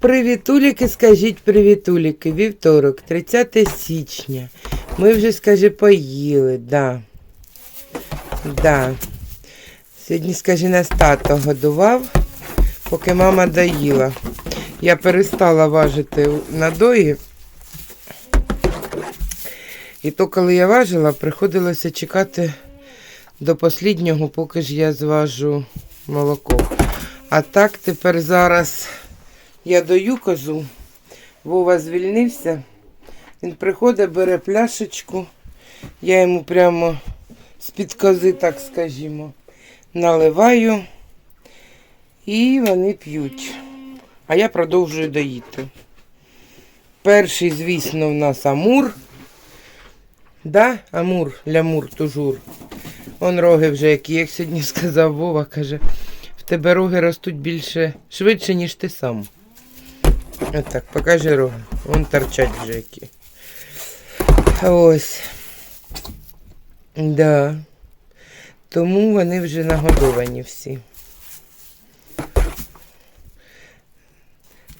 Привітуліки, скажіть привітуліки. Вівторок, 30 січня. Ми вже, скажи, поїли, да. Да. Сьогодні, скажи, нас тато годував, поки мама доїла. Я перестала важити надої. І то, коли я важила, приходилося чекати до останнього, поки ж я зважу молоко. А так тепер зараз я даю козу. Вова звільнився. Він приходить, бере пляшечку. Я йому прямо з-під кози, так скажімо, наливаю. І вони п'ють. А я продовжую доїти. Перший, звісно, в нас Амур. Да, Амур, лямур, тужур. Он роги вже, які, як сьогодні сказав Вова, каже, в тебе роги ростуть більше швидше, ніж ти сам. Отак, покажи роги. Вон торчать вже які. Ось. Да. Тому вони вже нагодовані всі.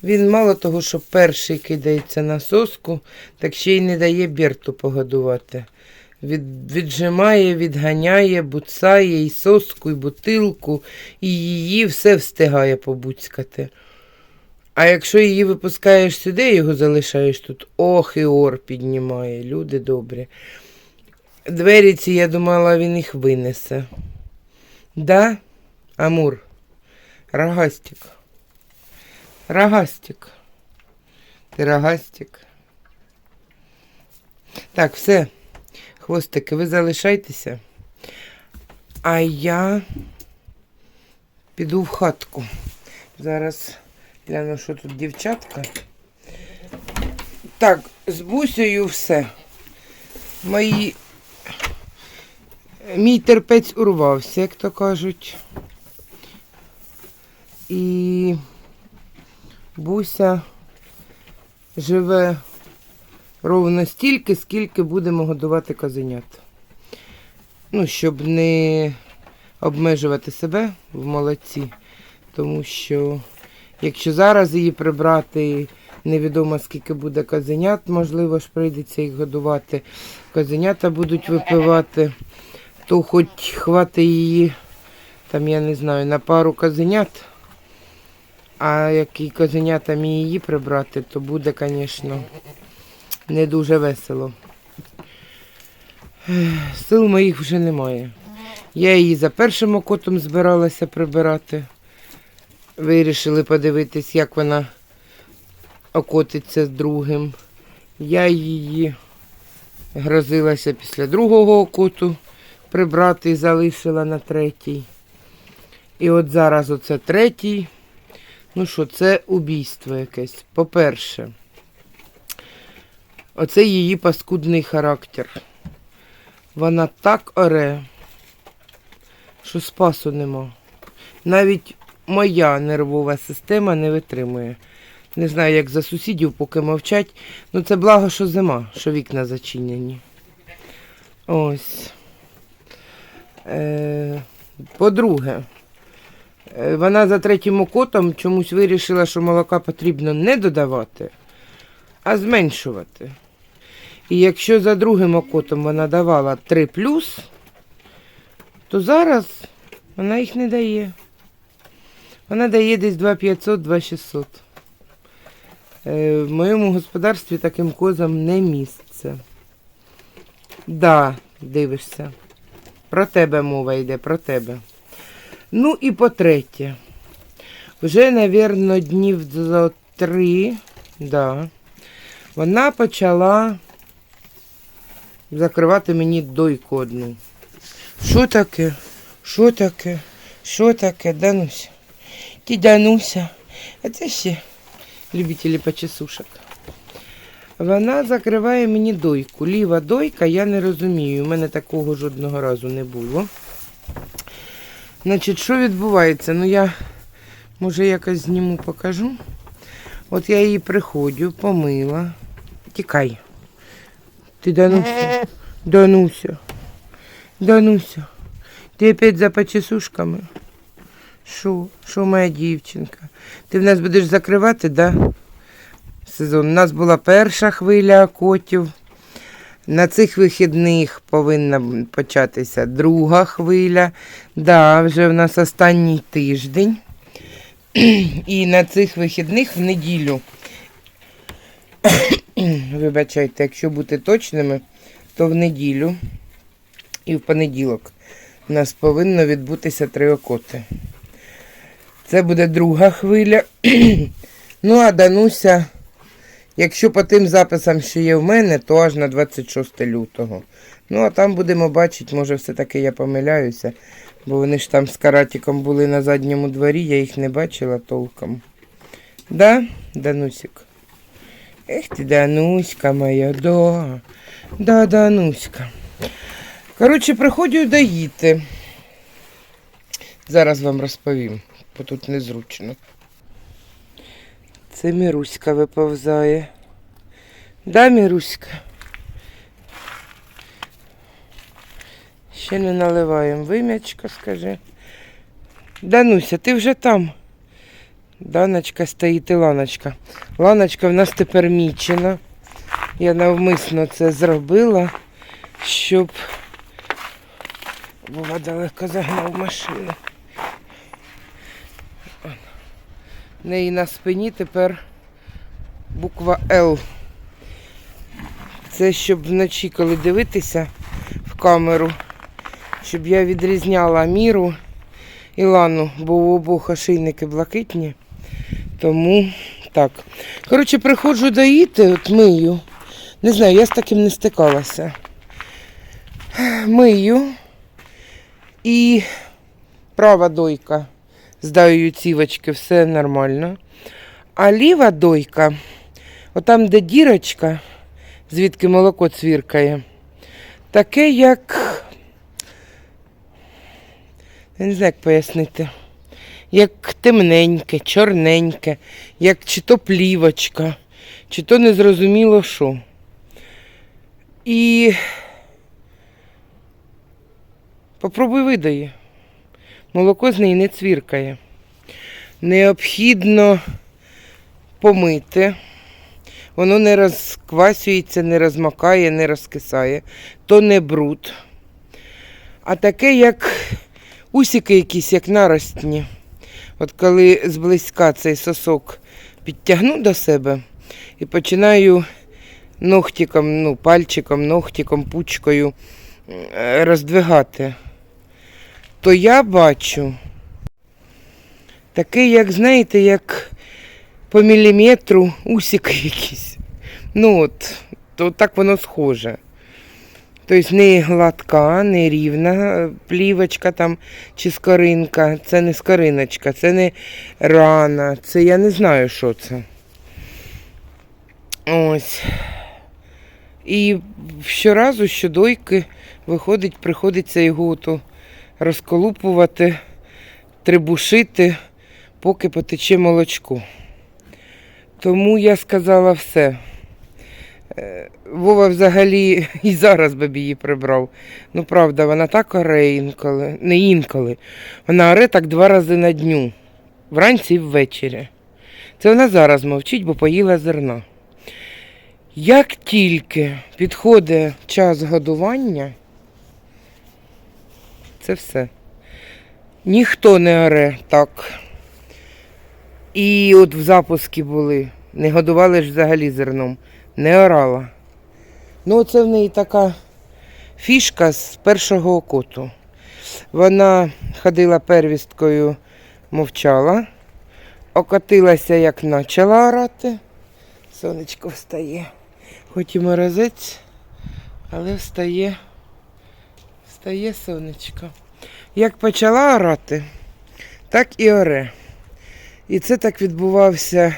Він мало того, що перший кидається на соску, так ще й не дає Берту погодувати. Від, віджимає, відганяє, буцає і соску, і бутилку, і її все встигає побуцькати. А якщо її випускаєш сюди, його залишаєш тут, ох і ор піднімає, люди добрі. Двері ці, я думала, він їх винесе. Да, Амур? Рогастик. Рогастик. Ти рогастик. Так, все. Хвостики, ви залишайтеся. А я піду в хатку. Зараз гляну, що тут дівчатка. Так, з бусею все. Мої... Мій терпець урвався, як то кажуть. І Буся живе ровно стільки, скільки будемо годувати козенят. Ну, щоб не обмежувати себе в молодці, тому що якщо зараз її прибрати, невідомо скільки буде козенят, можливо ж прийдеться їх годувати. Козенята будуть випивати, то хоч хвати її, там я не знаю, на пару козенят. А як і козенятам її прибрати, то буде, звісно, не дуже весело. Сил моїх вже немає. Я її за першим окотом збиралася прибирати. Вирішили подивитись, як вона окотиться з другим. Я її грозилася після другого окоту прибрати і залишила на третій. І от зараз оце третій. Ну що, це убійство якесь. По-перше, оце її паскудний характер. Вона так оре, що спасу нема. Навіть моя нервова система не витримує. Не знаю, як за сусідів, поки мовчать. Ну це благо, що зима, що вікна зачинені. Ось. Е, по-друге, Вона за третім окотом чомусь вирішила, що молока потрібно не додавати, а зменшувати. І якщо за другим окотом вона давала 3 плюс, то зараз вона їх не дає. Вона дає десь 2500-2600. Е, В моєму господарстві таким козам не місце. Да, дивишся. Про тебе мова йде, про тебе. Ну і по-третє, вже, мабуть, днів за три, да, вона почала закривати мені дойку одну. Що таке? Що таке? Що таке? Дануся? Ти Дануся? А це ще любителі почесушок. Вона закриває мені дойку. Ліва дойка, я не розумію. У мене такого жодного разу не було. Значить, що відбувається? Ну, я, може, якось зніму, покажу. От я її приходжу, помила. Тікай. Ти Дануся. Дануся. Дануся. Ти опять за почесушками? Що? Що моя дівчинка? Ти в нас будеш закривати, да? Сезон. У нас була перша хвиля котів. На цих вихідних повинна початися друга хвиля. Да, вже в нас останній тиждень. І на цих вихідних в неділю. Вибачайте, якщо бути точними, то в неділю і в понеділок у нас повинно відбутися три окоти. Це буде друга хвиля. ну, а Дануся, якщо по тим записам, що є в мене, то аж на 26 лютого. Ну, а там будемо бачити, може, все-таки я помиляюся, бо вони ж там з каратиком були на задньому дворі, я їх не бачила толком. Да, Данусик? Ех ти, Дануська моя, да. Да, Дануська. Коротше, приходжу доїти. Зараз вам розповім, бо тут незручно. Це Міруська виповзає. Да, Міруська? Ще не наливаємо вим'ячка, скажи. Дануся, ти вже там. Даночка стоїть і ланочка. Ланочка в нас тепер мічена. Я навмисно це зробила, щоб Вова далеко загнав машину. В неї на спині тепер буква Л. Це щоб вночі, коли дивитися в камеру, щоб я відрізняла міру і лану, бо у обох ошейники блакитні. Тому так. Коротше, приходжу доїти, от мию. Не знаю, я з таким не стикалася. Мию. І права дойка. Здаю цівочки, все нормально. А ліва дойка, отам, де дірочка, звідки молоко цвіркає, таке, як. Я не знаю, як пояснити. Як темненьке, чорненьке, як чи то плівочка, чи то незрозуміло що. І попробуй видає. Молоко з неї не цвіркає. Необхідно помити. Воно не розквасюється, не розмакає, не розкисає. То не бруд. А таке, як усіки якісь, як наростні. От коли зблизька цей сосок підтягну до себе і починаю ногтиком, ну, пальчиком, ногтиком, пучкою е, роздвигати, то я бачу таке, як, знаєте, як по міліметру усіки якісь. Ну от, то так воно схоже. Тобто не гладка, не рівна плівочка там чи скоринка. Це не скориночка, це не рана, це я не знаю, що це. Ось. І щоразу, що дойки виходить, приходиться його ото розколупувати, трибушити, поки потече молочко. Тому я сказала все. Е, Вова взагалі і зараз би її прибрав. Ну, правда, вона так оре інколи, не інколи. Вона оре так два рази на дню, вранці і ввечері. Це вона зараз мовчить, бо поїла зерна. Як тільки підходить час годування, це все. Ніхто не оре так. І от в запуску були, не годували ж взагалі зерном, не орала. Ну, це в неї така фішка з першого окоту. Вона ходила первісткою, мовчала, окотилася, як почала орати. Сонечко встає. Хоч і морозець, але встає, встає сонечко. Як почала орати, так і оре. І це так відбувався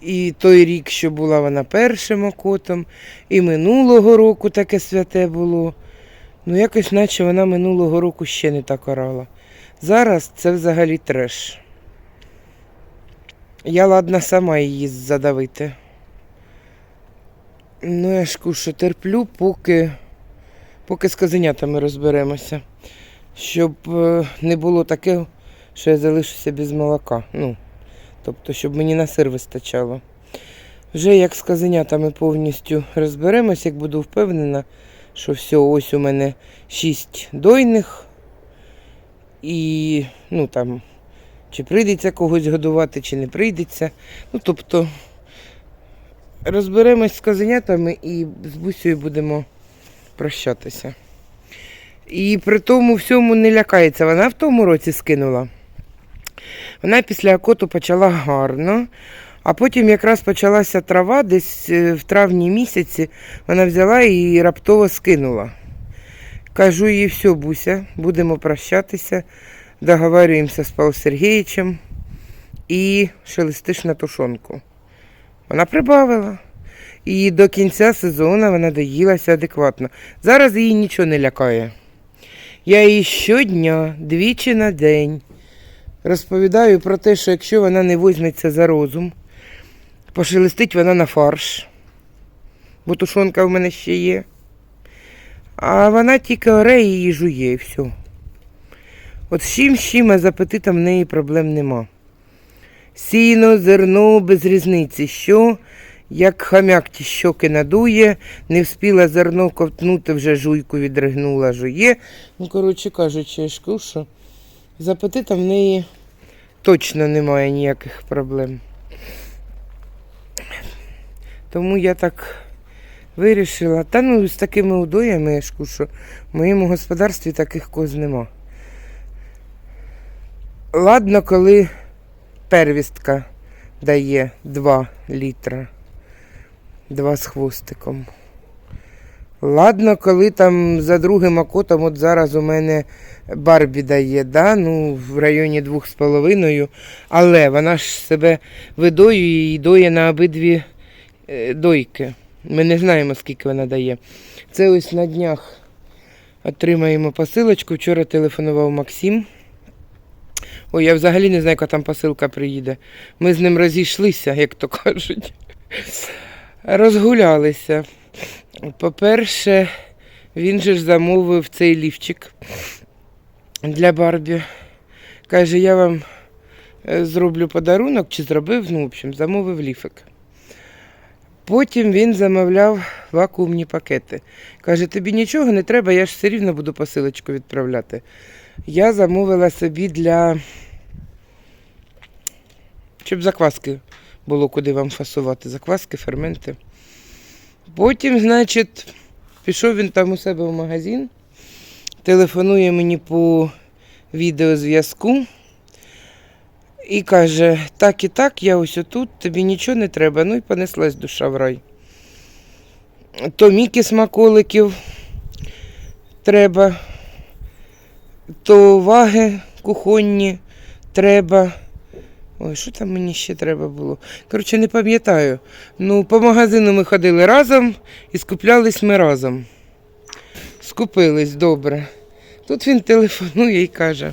і той рік, що була вона першим окотом, і минулого року таке святе було. Ну, якось наче вона минулого року ще не так орала. Зараз це взагалі треш. Я ладна сама її задавити. Ну, я ж кушу, терплю, поки, поки з козенятами розберемося. Щоб е, не було таке, що я залишуся без молока. Ну, тобто, щоб мені на сир вистачало. Вже як з козенятами повністю розберемось, як буду впевнена, що все, ось у мене шість дойних. І ну там, чи прийдеться когось годувати, чи не прийдеться. Ну, тобто, розберемось з козенятами і з бусею будемо прощатися. І при тому всьому не лякається. Вона в тому році скинула. Вона після акоту почала гарно, а потім якраз почалася трава, десь е, в травні місяці вона взяла і раптово скинула. Кажу їй, все, Буся, будемо прощатися, договарюємося з Павлом Сергійовичем і шелестиш на тушонку. Вона прибавила. І до кінця сезону вона доїлася адекватно. Зараз її нічого не лякає. Я їй щодня, двічі на день розповідаю про те, що якщо вона не візьметься за розум, пошелестить вона на фарш, бо тушонка в мене ще є. А вона тільки оре і її жує, і все. От з чим, з чим, а з апетитом в неї проблем нема. Сіно, зерно без різниці. Що, як хам'як ті щоки надує, не вспіла зерно ковтнути, вже жуйку відригнула, жує. Ну, коротше кажучи, я ж що з апетитом в неї точно немає ніяких проблем. Тому я так вирішила. Та ну з такими удоями, я ж що в моєму господарстві таких коз нема. Ладно, коли первістка дає 2 літра, 2 з хвостиком. Ладно, коли там за другим окотом, от зараз у мене Барбі дає, да? ну, в районі двох з половиною, але вона ж себе видоює і доє на обидві е, дойки. Ми не знаємо, скільки вона дає. Це ось на днях отримаємо посилочку. Вчора телефонував Максим. Ой, я взагалі не знаю, яка там посилка приїде. Ми з ним розійшлися, як то кажуть. Розгулялися. По-перше, він же ж замовив цей лівчик для Барбі. Каже, я вам е, зроблю подарунок, чи зробив, ну, в общем, замовив ліфик. Потім він замовляв вакуумні пакети. Каже, тобі нічого не треба, я ж все рівно буду посилочку відправляти. Я замовила собі для. Щоб закваски було куди вам фасувати. Закваски, ферменти. Потім, значить, пішов він там у себе в магазин, телефонує мені по відеозв'язку і каже: так і так, я ось отут, тобі нічого не треба. Ну і понеслась душа в рай. То міки смаколиків треба, то ваги кухонні треба. Ой, що там мені ще треба було? Коротше, не пам'ятаю. Ну, по магазину ми ходили разом і скуплялись ми разом. Скупились добре. Тут він телефонує і каже.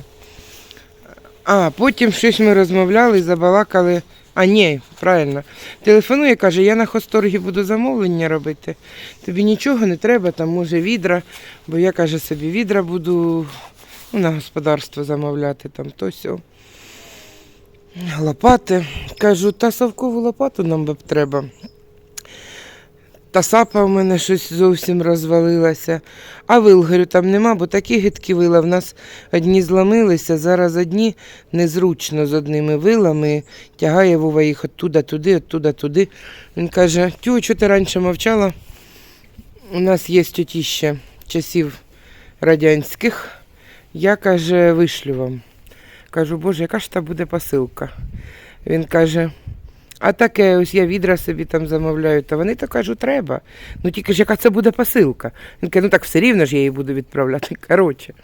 А, потім щось ми розмовляли, забалакали. А, ні, правильно. Телефонує, каже, я на хосторгі буду замовлення робити. Тобі нічого не треба, там може відра, бо я каже, собі відра буду ну, на господарство замовляти, там то сьо. Лопати. Кажу, та совкову лопату нам б треба. Та сапа в мене щось зовсім розвалилася. А вил, говорю, там нема, бо такі гидкі вила. В нас одні зламилися, зараз одні незручно з одними вилами. Тягає Вова їх оттуда туди, оттуда туди. Він каже, тю, що ти раніше мовчала? У нас є тітіще часів радянських. Я каже, вишлю вам. Кажу, боже, яка ж та буде посилка? Він каже, а таке, ось я відра собі там замовляю, та вони то кажу, треба. Ну тільки ж яка це буде посилка? Він каже, ну так все рівно ж я її буду відправляти. Коротше,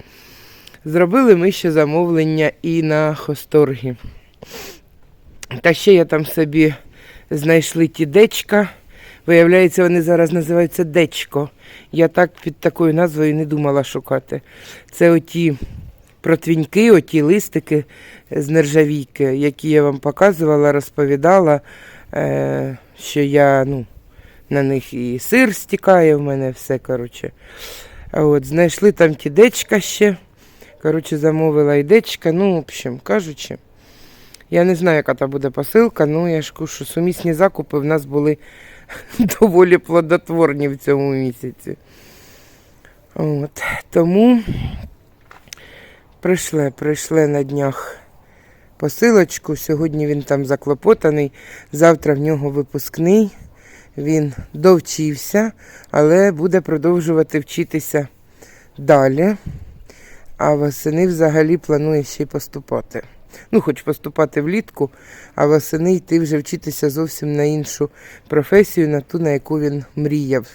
зробили ми ще замовлення і на хосторгі. Та ще я там собі знайшли ті дечка. Виявляється, вони зараз називаються дечко. Я так під такою назвою не думала шукати. Це оті протвіньки, оті листики з нержавійки, які я вам показувала, розповідала, е, що я ну, на них і сир стікає в мене, все, коротше. От, знайшли там ті дечка ще. Коротше, замовила і дечка. Ну, в общем, кажучи, я не знаю, яка там буде посилка, ну я ж що сумісні закупи в нас були доволі плодотворні в цьому місяці. От. Тому прийшли, прийшли на днях посилочку. Сьогодні він там заклопотаний, завтра в нього випускний. Він довчився, але буде продовжувати вчитися далі. А восени взагалі планує ще й поступати. Ну, хоч поступати влітку, а восени йти вже вчитися зовсім на іншу професію, на ту, на яку він мріяв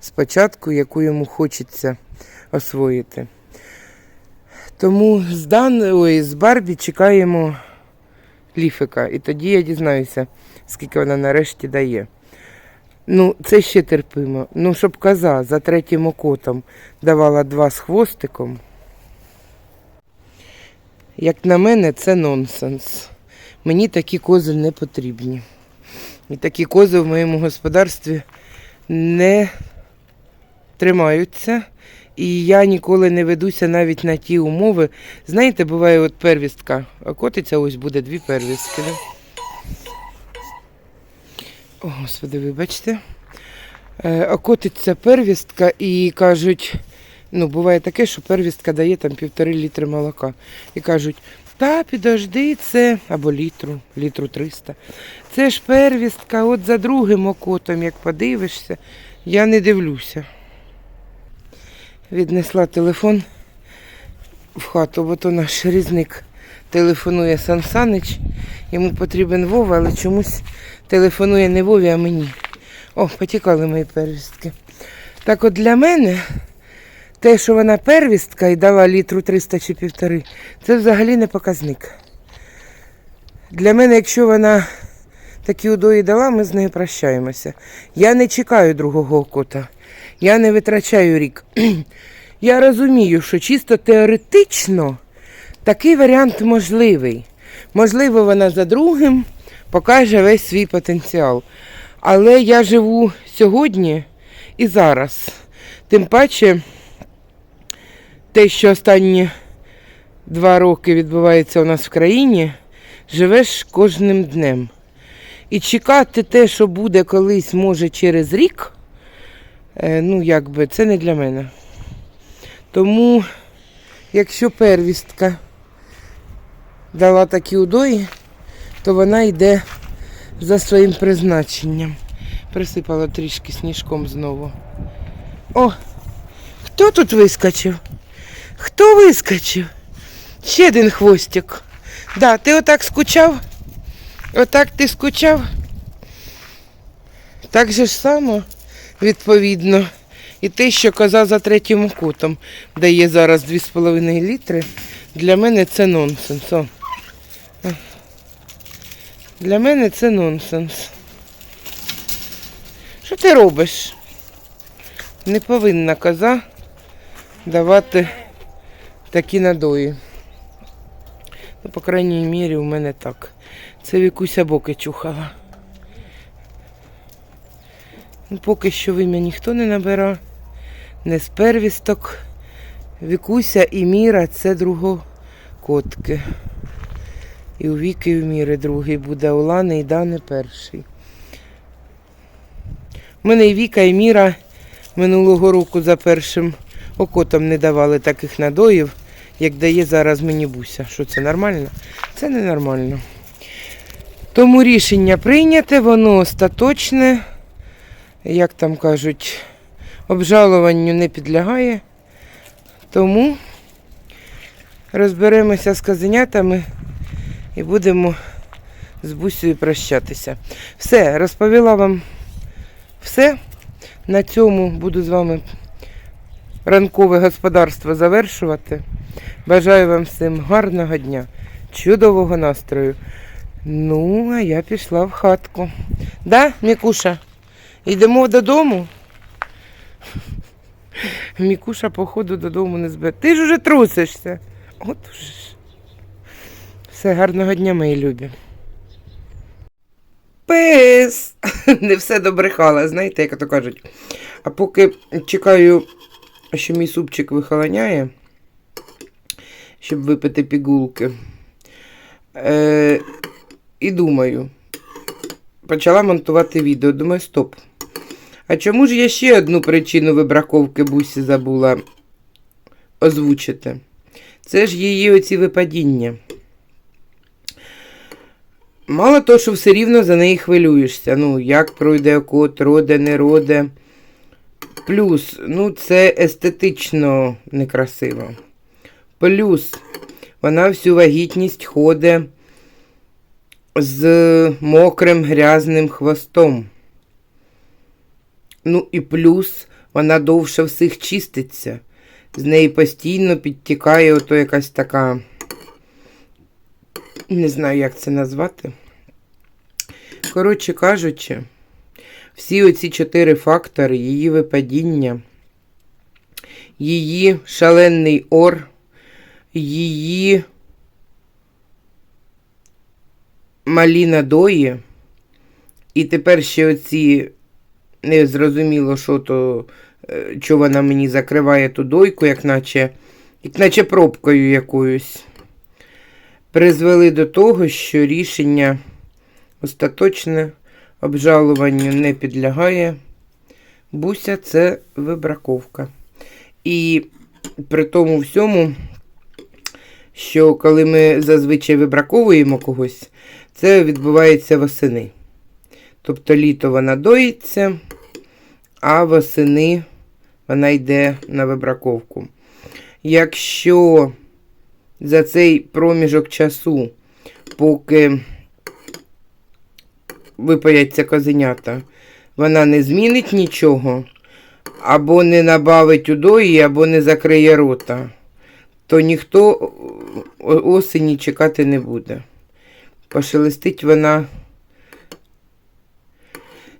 спочатку, яку йому хочеться освоїти. Тому з, Дан... Ой, з Барбі чекаємо ліфика, і тоді я дізнаюся, скільки вона нарешті дає. Ну, це ще терпимо. Ну, щоб коза за третім окотом давала два з хвостиком. Як на мене, це нонсенс. Мені такі кози не потрібні. І такі кози в моєму господарстві не тримаються. І я ніколи не ведуся навіть на ті умови. Знаєте, буває от первістка. А котиться ось буде дві первістки. Да? О, Господи, вибачте. Е, окотиться первістка і кажуть, ну, буває таке, що первістка дає там півтори літри молока. І кажуть, та підожди, це або літру, літру 300. Це ж первістка, от за другим окотом, як подивишся, я не дивлюся. Віднесла телефон в хату, бо то наш різник телефонує Сан Санич. Йому потрібен Вова, але чомусь телефонує не Вові, а мені. О, потікали мої первістки. Так от для мене те, що вона первістка і дала літру 300 чи півтори, це взагалі не показник. Для мене, якщо вона такі удої дала, ми з нею прощаємося. Я не чекаю другого кота. Я не витрачаю рік. Я розумію, що чисто теоретично такий варіант можливий. Можливо, вона за другим покаже весь свій потенціал. Але я живу сьогодні і зараз. Тим паче, те, що останні два роки відбувається у нас в країні, живеш кожним днем. І чекати те, що буде колись, може, через рік, ну, якби, це не для мене. Тому, якщо первістка дала такі удої, то вона йде за своїм призначенням. Присипала трішки сніжком знову. О, хто тут вискочив? Хто вискочив? Ще один хвостик. Да, ти отак скучав? Отак ти скучав? Так же ж само, відповідно. І те, що коза за третім кутом дає зараз 2,5 літри, для мене це нонсенс. О. Для мене це нонсенс. Що ти робиш? Не повинна коза давати такі надої. Ну, по крайній мірі, у мене так. Це Вікуся боки чухала. Ну, поки що вим'я ніхто не набира, не з первісток. Вікуся і Міра це другокотки. І у Віки, і у Міри другий буде, у і Дани перший. У мене і Віка, і Міра минулого року за першим окотом не давали таких надоїв, як дає зараз мені Буся. Що це нормально? Це ненормально. Тому рішення прийняте, воно остаточне, як там кажуть, обжалуванню не підлягає. Тому розберемося з казенятами і будемо з Бусею прощатися. Все, розповіла вам все. На цьому буду з вами ранкове господарство завершувати. Бажаю вам всім гарного дня, чудового настрою. Ну, а я пішла в хатку. Да, Мікуша? Йдемо додому. Мікуша, походу, додому не збере. Ти ж уже трусишся. От ж. Все, гарного дня, мої любі. Пес! Не все добрехала, знаєте, як то кажуть. А поки чекаю, що мій супчик вихолоняє, щоб випити пігулки. Е, і думаю, почала монтувати відео. Думаю, стоп. А чому ж я ще одну причину вибраковки бусі забула озвучити? Це ж її оці випадіння. Мало того, що все рівно за неї хвилюєшся. Ну, як пройде кот, роде, не роде. Плюс, ну, це естетично некрасиво. Плюс, вона всю вагітність ходить з мокрим грязним хвостом. Ну і плюс вона довше всіх чиститься. З неї постійно підтікає ото якась така. Не знаю, як це назвати. Коротше кажучи, всі оці чотири фактори, її випадіння, її шалений ор, її малі надої, і тепер ще оці не зрозуміло, що то, е, що вона мені закриває ту дойку, як наче, як наче пробкою якоюсь призвели до того, що рішення остаточне обжалуванню не підлягає. Буся це вибраковка. І при тому всьому, що коли ми зазвичай вибраковуємо когось, це відбувається восени. Тобто літо вона доїться, а восени вона йде на вибраковку. Якщо за цей проміжок часу, поки випаяться козенята, вона не змінить нічого, або не набавить удої, або не закриє рота, то ніхто осені чекати не буде. Пошелестить вона,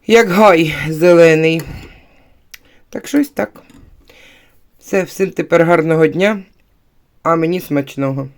як гай зелений. Так щось так. Все, всім тепер гарного дня, а мені смачного.